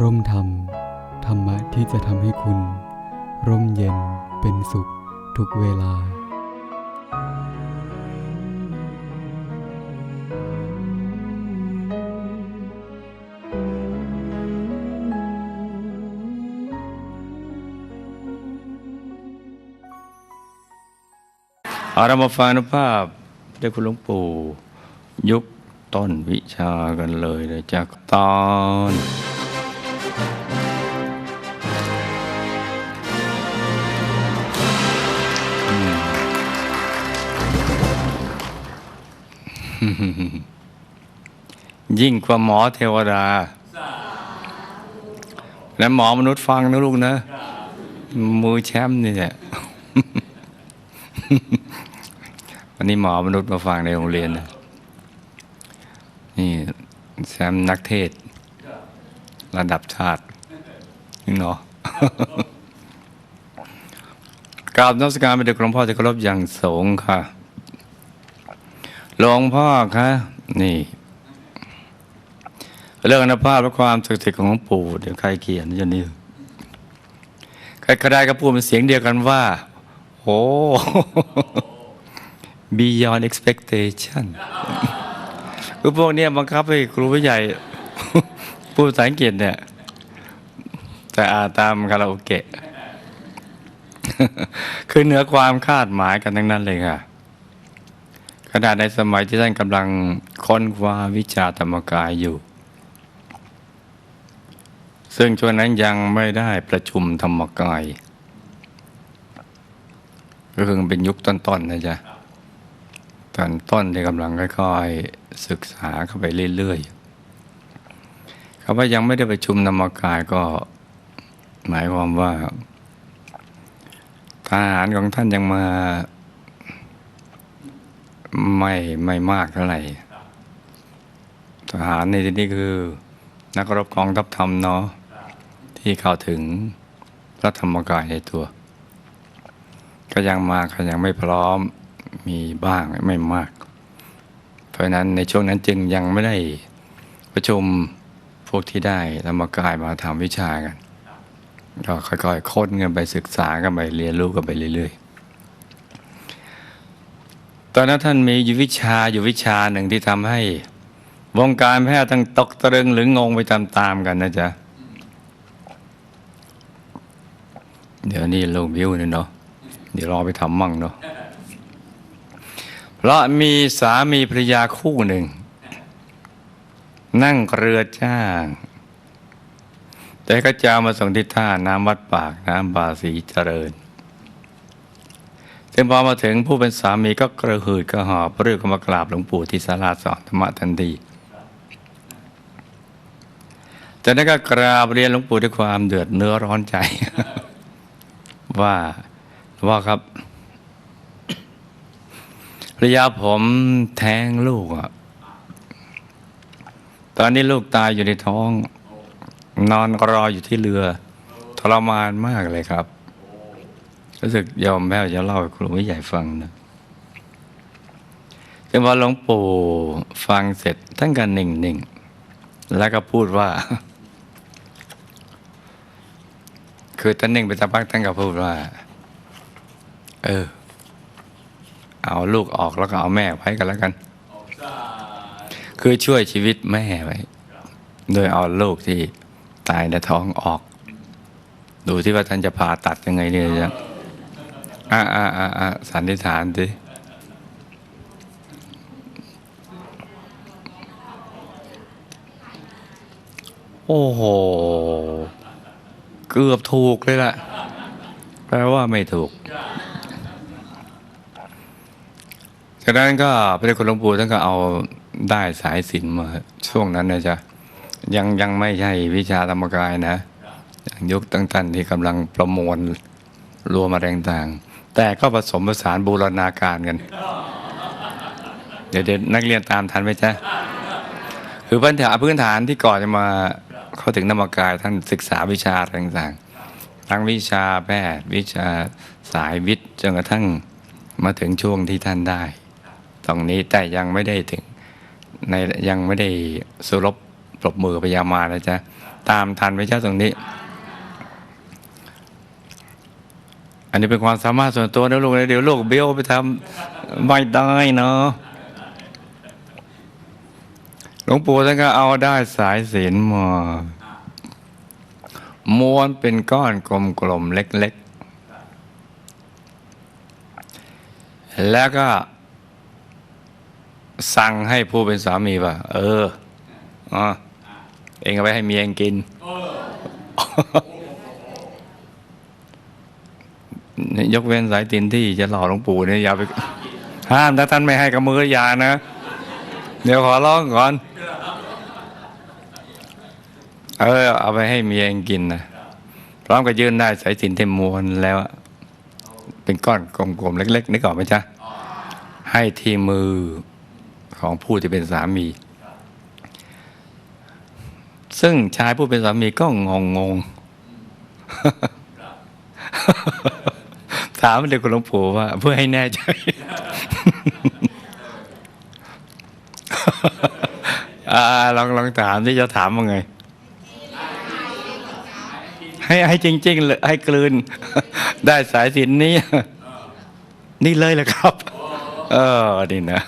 ร่มธรรม ธรรมะที่จะทำให้คุณ ร่มเย็นเป็นสุขทุกเวลา อารามาฟังอนุภาพได้คุณหลวงปู่ ยุคต้นวิชากันเลยเลยจากตอน ยิ่งกว่าหมอเทวดา และหมอมนุษย์ฟังนะลูกนะ มือแชมป์นี่แหละวันนี้หมอมนุษย์มาฟังในโรงเรียนนะนี่แซมป์นักเทศ ระดับชาตินี่เนาะกราบนักสการเป็นเด็กหลวงพ่อที่เคารพอย่างสูงค่ะ หลวงพ่อคะนี่ เรื่องอนุภาพและความศักดิ์สิทธิ์ของปู่เดี๋ยวใครเขียนจะนี่ใครก็ได้ก็พูดเป็นเสียงเดียวกันว่า โอ้ beyond expectation คือพวกเนี้ยบังคับให้ครูผู้ใหญ่พูดภาษาอังกฤษเนี่ย แต่อ่านตามคาราโอเกะ คือเหนือความคาดหมายกันทั้งนั้นเลยค่ะ ขณะในสมัยที่ท่านกำลังค้นคว้าวิชาธรรมกายอยู่ ซึ่งช่วงนั้นยังไม่ได้ประชุมธรรมกาย ก็คือเป็นยุคต้นๆนะจ๊ะตอนต้นที่กำลังค่อยๆศึกษาเข้าไปเรื่อยๆคำว่ายังไม่ได้ประชุมธรรมกายก็หมายความว่าทหารของท่านยังมา ไม่ไม่มากเท่าไหร่ ทหารในที่นี้คือ นักรบกองทัพธรรมเนาะที่เข้าถึงพระธรรมกายในตัว ก็ยังมาก็ยังไม่พร้อมมีบ้างไม่มาก เพราะฉะนั้นในช่วงนั้นจึงยังไม่ได้ประชุมพวกที่ได้ธรรมกายมาทำวิชากันก็ค่อยๆค้นกันไปศึกษากันไปเรียนรู้กันไปเรื่อยๆ ตอนนั้นท่านมีอยู่วิชาอยู่วิชาหนึ่งที่ทำให้ วงการแพทย์ทั้งตกตะลึงหรืองงไปตามๆกันนะจ๊ะ เดี๋ยวนี้ลงวิวเนี่ยเนาะเดี๋ยวรอไปทำมั่งเนาะเพราะมีสามีภรรยาคู่หนึ่ง นั่งเรือจ้าง แต่ก็จะเอามาส่งที่ท่าน้ำวัดปากน้ำบาสีเจริญ จึงพอมาถึงผู้เป็นสามีก็กระหืดกระหอบเรื่อก็มากราบหลวงปู่ที่ศาลาสอนธรรมะทันทีจากนั้นก็กราบเรียนหลวงปู่ด้วยความเดือดเนื้อร้อนใจ ว่าว่าครับภรรยาผมแท้งลูกอะตอนนี้ลูกตายอยู่ในท้อง นอนรออยู่ที่เรือทรมานมากเลยครับ รู้สึกยอมแม่จะเล่าให้ครูไม่ใหญ่ฟังนะจึงพอหลวงปู่ฟังเสร็จท่านก็นิ่งๆแล้วก็พูดว่า คือท่านนิ่งไปสักพักท่านก็พูดว่า เออ เอาลูกออกแล้วก็เอาแม่ไว้กันแล้วกัน คือช่วยชีวิตแม่ไว้ โดยเอาลูกที่ตายในท้องออก ดูที่ว่าท่านจะผ่าตัดยังไงเนี่ยจ้ะ อ่าอ่าอ่าสันนิษฐานสิโอ้โห เกือบถูกเลยล่ะ แปลว่าไม่ถูก จากนั้นก็พระเดชคุณหลวงปู่ท่านก็เอาได้สายสินมาช่วงนั้นนะจ๊ะยังยังไม่ใช่วิชาธรรมกายนะยุคตั้งแต่ที่กำลังประมวลรวมอะไรต่างๆ แต่ก็ผสมผสานบูรณาการกัน เดี๋ยวนักเรียนตามทันไหมจ๊ะคือพื้นฐานพื้นฐานที่ก่อนจะมาเข้าถึงธรรมกายท่านศึกษาวิชาต่างๆ ทั้งวิชาแพทย์วิชาสายวิทย์จนกระทั่งมาถึงช่วงที่ท่านได้ ตรงนี้แต่ยังไม่ได้ถึงในยังไม่ได้สรุปปรบมือพยามานะจ๊ะตามทันไหมจ๊ะตรงนี้ อันนี้เป็นความสามารถส่วนตัวนะลูกนะเดี๋ยวลูกเบี้ยวไปทำไม่ได้เนาะหลวงปู่ท่านก็เอาได้สายศีลมาม้วนเป็นก้อนกลมๆเล็ก ๆ แล้วก็ สั่งให้ผู้เป็นสามีว่า เอออ๋อเองเอาไปให้เมียเองกิน ยกเว้นสายตินที่จะหล่อหลวงปู่เนี่ยอย่าไปห้ามถ้าท่านไม่ให้กับมืออย่านะ เดี๋ยวขอร้องก่อน เออ เอาไปให้เมียเองกินนะพร้อมกับยื่นได้สายสินเทมมวนแล้ว เป็นก้อนกลมๆเล็กๆนึกออกไหมจ๊ะ ให้ที่มือของผู้ที่เป็นสามี ซึ่งชายผู้เป็นสามีก็งงง ถามเด็กคุณหลวงปู่ว่า เพื่อให้แน่ใจ ลองลองถามที่จะถามว่าไง ให้ให้จริงๆเลยให้กลืน ได้สายสินนี้ นี่เลยแหละครับ เออนี่นะ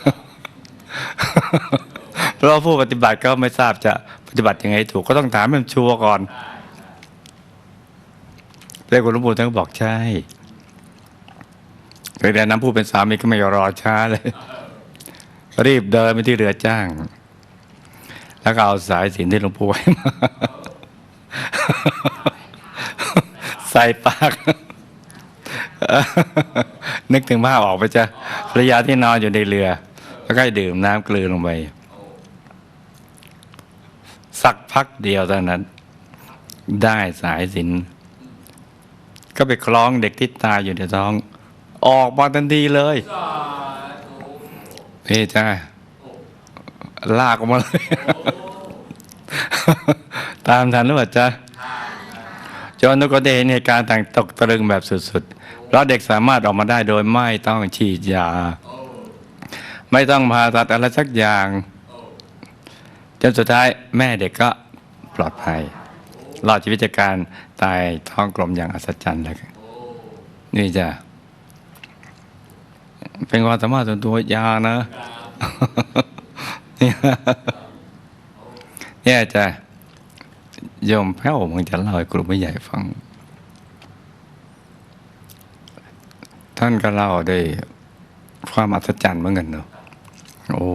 เพราะผู้ปฏิบัติก็ไม่ทราบจะปฏิบัติยังไงถูกก็ต้องถามมันชัวร์ก่อนแต่คุณหลวงปู่ท่านก็บอกใช่ แต่น้ำผู้เป็นสามีก็ไม่รอช้าเลย รีบเดินไปที่เรือจ้าง แล้วก็เอาสายสินที่หลวงปู่ไว้มา ใส่ปาก นึกถึงภาพออกไปจ้ะภรรยาที่นอนอยู่ในเรือ แล้วก็ดื่มน้ำกลืนลงไป สักพักเดียวเท่านั้น ได้สายสินก็ไปคล้องเด็กที่ตายอยู่ในท้อง ออกมาทันทีเลยพี่จ้าลากออกมาเลย ตามทันหรือเปล่าจ๊ะจนนุกเดนเหตุการณ์ต่างตกตะลึงแบบสุดๆ เพราะเด็กสามารถออกมาได้โดยไม่ต้องฉีดยา ไม่ต้องผ่าตัดอะไรสักอย่างจนสุดท้ายแม่เด็กก็ปลอดภัยรอดชีวิตจากการตายท้องกลมอย่างอัศจรรย์เลยนี่จ้ะ เป็นความสามารถส่วนตัวยานะเนี่ยจะโยมแพ้วมันจะเล่าให้กลุ่มใหญ่ฟัง ท่านก็เล่าได้ความอัศจรรย์เหมือนกันเนาะโอ้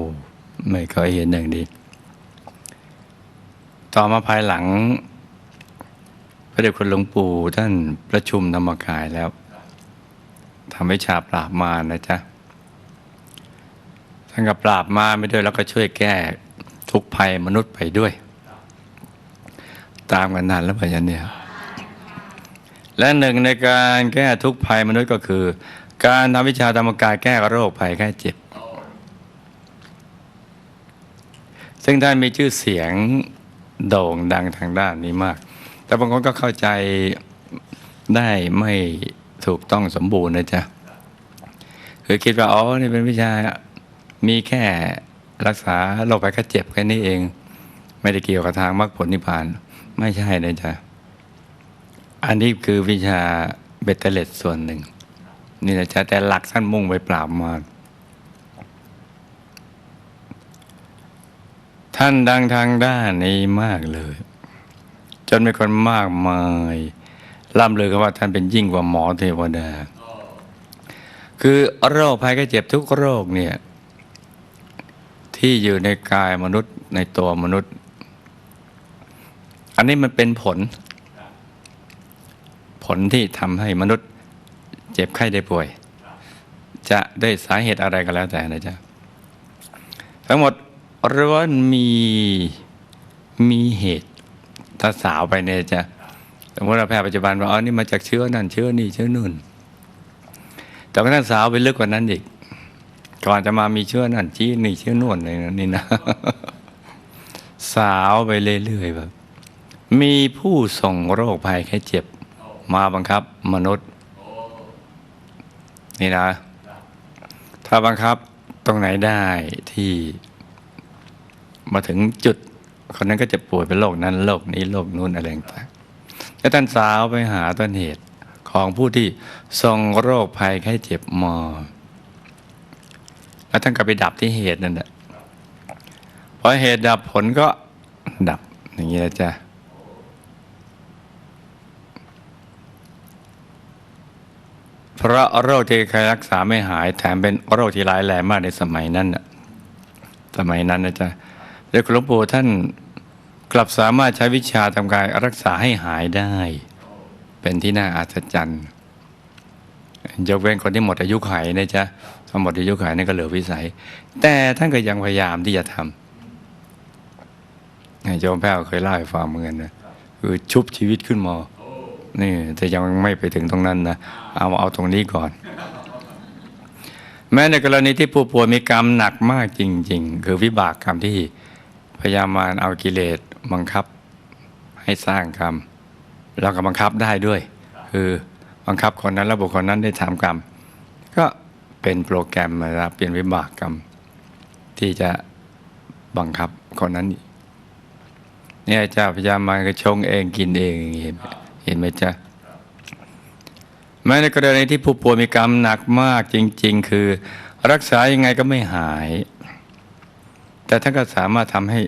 ไม่เคยเห็นอย่างนี้ ต่อมาภายหลัง พระเดชคุณหลวงปู่ท่านประชุมธรรมกายแล้วทำวิชาปราบมารนะจ๊ะานก็ปราบมาไปด้วยแล้วก็ช่วยแก้ทุกภัยมนุษย์ไปด้วย ตามกันนานแล้วพยันเนี่ยและหนึ่งในการแก้ทุกภัยมนุษย์ก็คือ การทำวิชาธรรมกายแก้โรคภัยแก้เจ็บ ซึ่งท่านมีชื่อเสียงโด่งดังทางด้านนี้มาก แต่บางคนก็เข้าใจได้ไม่ถูกต้องสมบูรณ์นะจ๊ะ คือคิดว่า อ๋อ นี่เป็นวิชา มีแค่รักษาโรคภัยแค่เจ็บแค่นี้เอง ไม่ได้เกี่ยวกับทางมรรคผลนิพพาน ไม่ใช่นะจ๊ะ อันนี้คือวิชาเบตเตเลตส่วนหนึ่ง นี่นะจ๊ะแต่หลักท่านมุ่งไปปราบมารท่านดังทางด้านนี้มากเลย จนมีคนมากมายล่ำเลือกันว่าท่านเป็นยิ่งกว่าหมอเทวดา คือโรคภัยไข้เจ็บทุกโรคเนี่ย ที่อยู่ในกายมนุษย์ในตัวมนุษย์ อันนี้มันเป็นผล ผลที่ทำให้มนุษย์ เจ็บไข้ได้ป่วย จะได้สาเหตุอะไรก็แล้วแต่นะจ๊ะทั้งหมดร้วนมีมีเหตุถ้าสาวไปเนี่ยจะสมมติเราแพทย์ปัจจุบันว่าอ๋อนี่มาจากเชื้อนั่นเชื้อนี่เชื้อนู่นแต่ก็ท่านสาวไปลึกกว่านั้นอีก ก่อนจะมามีเชื้อนั่นชี้นี่เชื้อนู่นอะไรนี่นะสาวไปเรื่อยๆแบบ มีผู้ส่งโรคภัยแค่เจ็บ มาบังคับมนุษย์ นี่นะ ถ้าบังคับตรงไหนได้ที่มาถึงจุด คนนั้นก็จะป่วยเป็นโรคนั้นโรคนี้โรคนู้นอะไรต่างๆแล้วท่านสาวไปหาต้นเหตุของผู้ที่ทรงโรคภัยไข้เจ็บมา แล้วท่านก็ไปดับที่เหตุนั่นแหละพอเหตุดับผลก็ดับอย่างนี้นะจ๊ะเพราะโรคที่ใครรักษาไม่หาย แถมเป็นโรคที่ร้ายแรงมากในสมัยนั้นสมัยนั้นนะจ๊ะเด็กหลวงปู่ท่านกลับสามารถใช้วิชาทำการรักษาให้หายได้ เป็นที่น่าอัศจรรย์ ยกเว้นคนที่หมดอายุไขนะจ๊ะถ้าหมดอายุไขนั่นก็เหลือวิสัย แต่ท่านก็ยังพยายามที่จะทำโยมแพ้วเคยเล่าให้ฟังเหมือนกันนะคือชุบชีวิตขึ้นมานี่แต่ยังไม่ไปถึงตรงนั้นนะเอาเอาตรงนี้ก่อน แม้ในกรณีที่ผู้ป่วยมีกรรมหนักมากจริง ๆ คือวิบากกรรมที่พยายามมาเอากิเลสบังคับให้สร้างกรรม แล้วก็บังคับได้ด้วย คือ บังคับคนนั้นแล้วบุคคลนั้นได้ทำกรรม ก็เป็นโปรแกรมนะครับเป็นวิบากกรรม ที่จะบังคับคนนั้นเนี่ยเจ้าพยายามมารก็ชงเองกินเองเห็นไหมเห็นไหมจ๊ะแม้ในกรณีที่ผู้ป่วยมีกรรมหนักมากจริง ๆ คือรักษายังไงก็ไม่หาย แต่ท่านก็สามารถทำให้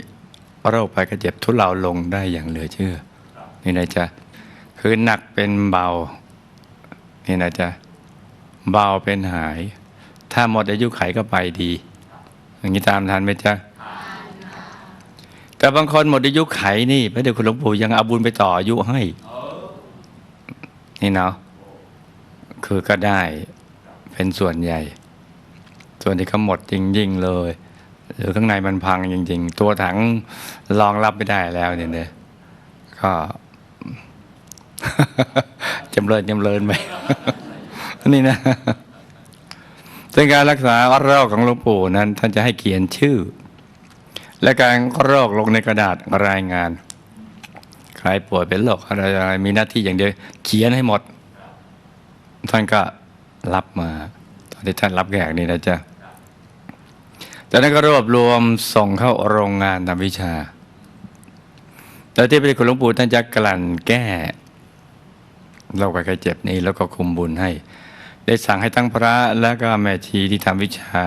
โรคภัยกระเจ็บทุเลาลงได้อย่างเหลือเชื่อนี่นะจ๊ะคือหนักเป็นเบา นี่นะจ๊ะเบาเป็นหาย ถ้าหมดอายุไขก็ไปดี อย่างนี้ตามทันไหมจ๊ะแต่บางคนหมดอายุไขนี่พระเดชคุณหลวงปู่ยังเอาบุญไปต่ออายุให้ นี่เนาะคือก็ได้เป็นส่วนใหญ่ ส่วนที่เขาหมดจริงๆเลย หรือข้างในมันพังจริง ๆ ตัวถังรองรับไม่ได้แล้วเนี่ยเนี่ยก็จำเริญจำเริญไป นี่นะซึ่งการรักษาโรคของหลวงปู่นั้น ท่านจะให้เขียนชื่อ และการโรคลงในกระดาษรายงาน ใครป่วยเป็นโรคอะไรมีหน้าที่อย่างเดียวเขียนให้หมด ท่านก็รับมา ตอนที่ท่านรับแขกนี่นะจ๊ะจากนั้นก็รวบรวมส่งเข้าโรงงานทำวิชาแล้วที่พระคุณหลวงปู่ท่านจะกลั่นแก้ โรคภัยไข้เจ็บนี้แล้วก็คุมบุญให้ ได้สั่งให้ทั้งพระและก็แม่ชีที่ทำวิชา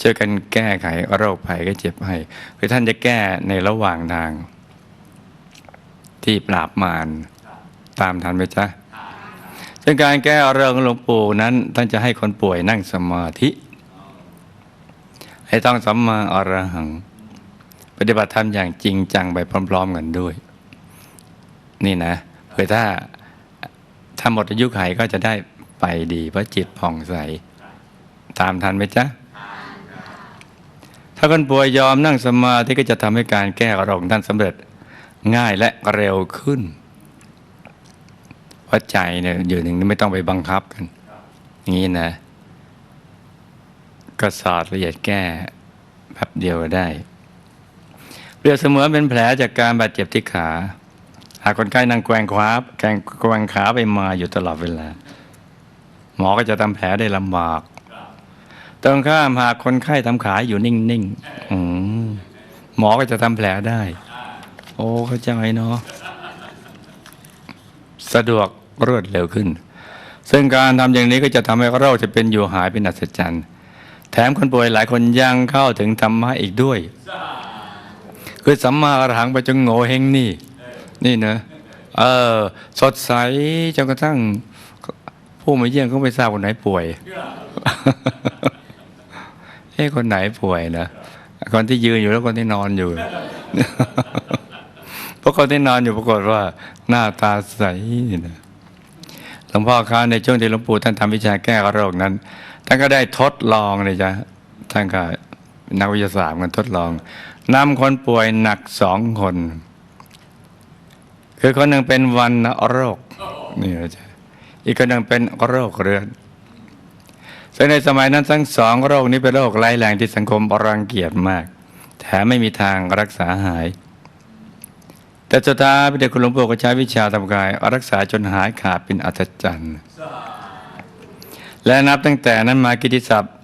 ช่วยกันแก้ไขโรคภัยไข้เจ็บให้คือท่านจะแก้ในระหว่างทาง ที่ปราบมารตามทันไหมจ๊ะซึ่งการแก้เรื่องของหลวงปู่นั้นท่านจะให้คนป่วยนั่งสมาธิ ให้ต้องสัมมาอรหัง ปฏิบัติธรรมอย่างจริงจังไปพร้อม ๆ กันด้วย นี่นะเผื่อถ้า ถ้าหมดอายุไขก็จะได้ไปดีเพราะจิตผ่องใส ตามทันไหมจ๊ะ ถ้าคนป่วยยอมนั่งสมาธิก็จะทำให้การแก้โรคของท่านสำเร็จง่ายและเร็วขึ้นเพราะใจเนี่ยอยู่หนึ่งไม่ต้องไปบังคับกันอย่างนี้นะก็สอดละเอียดแก้แป๊บเดียวก็ได้เปรียบเสมือนเป็นแผลจากการบาดเจ็บที่ขา หากคนไข้นั่งแกว่งขาแกงแกว่งขาไปมาอยู่ตลอดเวลา หมอก็จะทำแผลได้ลำบากตรงข้ามหากคนไข้ทำขาอยู่นิ่งๆอืหมอก็จะทำแผลได้ โอ้เข้าใจเนาะสะดวกรวดเร็วขึ้น ซึ่งการทำอย่างนี้ก็จะทำให้โรคจะเป็นอยู่หายเป็นอัศจรรย์ แถมคนป่วยหลายคนยังเข้าถึงธรรมะอีกด้วย คือสัมมาอรหังไปจงโง่เฮงนี่ นี่นะเออ สดใสจนกระทั่ง ผู้มาเยี่ยมก็ไม่ทราบคนไหนป่วย เอ้คนไหนป่วยนะคนที่ยืนอยู่แล้วคนที่นอนอยู่เพราะคนที่นอนอยู่ปรากฏว่า หน้าตาใสนะหลวงพ่อคะในช่วงที่หลวงปู่ท่านทำวิชาแก้โรคนั้นท่านก็ได้ทดลองเลยจ้ะท่านก็นักวิทยาศาสตร์กันทดลองนำคนป่วยหนักสองคน คือคนหนึ่งเป็นวันโรคนี่นะจ๊ะอีกคนหนึ่งเป็นโรคเรื้อนซึ่งในสมัยนั้นทั้งสองโรคนี้เป็นโรคร้ายแรงที่สังคมรังเกียจมาก แถมไม่มีทางรักษาหาย แต่สุดท้ายพระเดคุณหลวงปู่ก็ใช้วิชาทำกาย รักษาจนหายขาดเป็นอัศจรรย์ และนับตั้งแต่นั้นมากิติศัพท์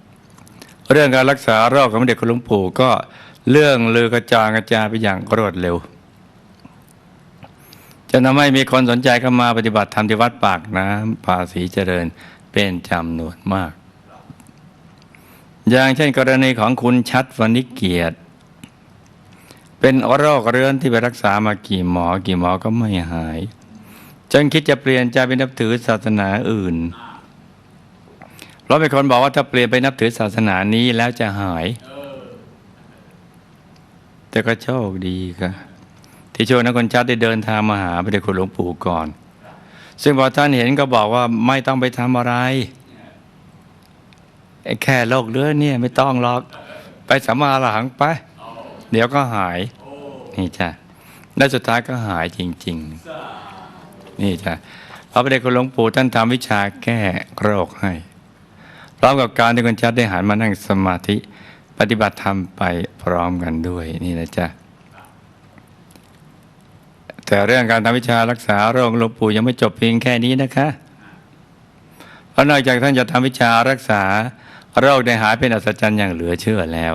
เรื่องการรักษาโรคของเด็กคุณหลวงปู่ก็เรื่องลือกระจายกระจายไปอย่างรวดเร็ว จะทำให้มีคนสนใจเข้ามาปฏิบัติธรรมที่วัดปากน้ำภาษีเจริญเป็นจำนวนมาก อย่างเช่นกรณีของคุณชัดวณิเกียรติ เป็นโรคเรื้อนที่ไปรักษามากี่หมอกี่หมอก็ไม่หายจนคิดจะเปลี่ยนใจไปนับถือศาสนาอื่นเพราะมีคนบอกว่าถ้าเปลี่ยนไปนับถือศาสนานี้แล้วจะหาย แต่ก็โชคดีค่ะ ที่ช่วยนักคนชัดได้เดินทางมาหาพระเดชคุณหลวงปู่ก่อน ซึ่งพอท่านเห็นก็บอกว่าไม่ต้องไปทำอะไรไอ้แค่โรคเรื้อนเนี่ยไม่ต้องหรอกไปสัมมาหลังไป เดี๋ยวก็หาย นี่จ้ะและสุดท้ายก็หายจริง ๆ นี่จ้ะพระพระเดชคุณหลวงปู่ท่านทำวิชาแก้โรคให้พร้อมกับการที่คนชัดได้หันมานั่งสมาธิ ปฏิบัติธรรมไปพร้อมกันด้วย นี่นะจ๊ะ แต่เรื่องการทำวิชารักษาโรคหลวงปู่ยังไม่จบเพียงแค่นี้นะคะ เพราะนอกจากท่านจะทำวิชารักษาโรคได้หายเป็นอัศจรรย์อย่างเหลือเชื่อแล้ว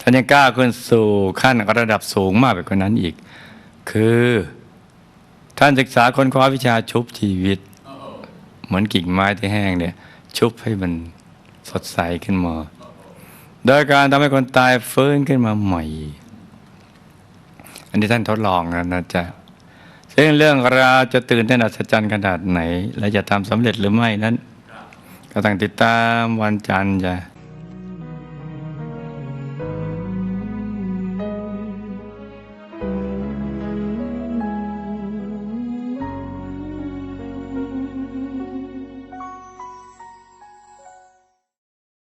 ท่านยังกล้าขึ้นสู่ขั้นระดับสูงมากไปกว่านั้นอีก คือท่านศึกษาค้นคว้าวิชาชุบชีวิต เหมือนกิ่งไม้ที่แห้งเนี่ย ชุบให้มันสดใสขึ้นมา โดยการทำให้คนตายฟื้นขึ้นมาใหม่ อันนี้ท่านทดลองนะนะจ๊ะ ซึ่งเรื่องราวจะตื่นเต้นอัศจรรย์ขนาดไหน และจะทำสำเร็จหรือไม่นั้น ก็ต้องติดตามวันจันทร์จ้ะ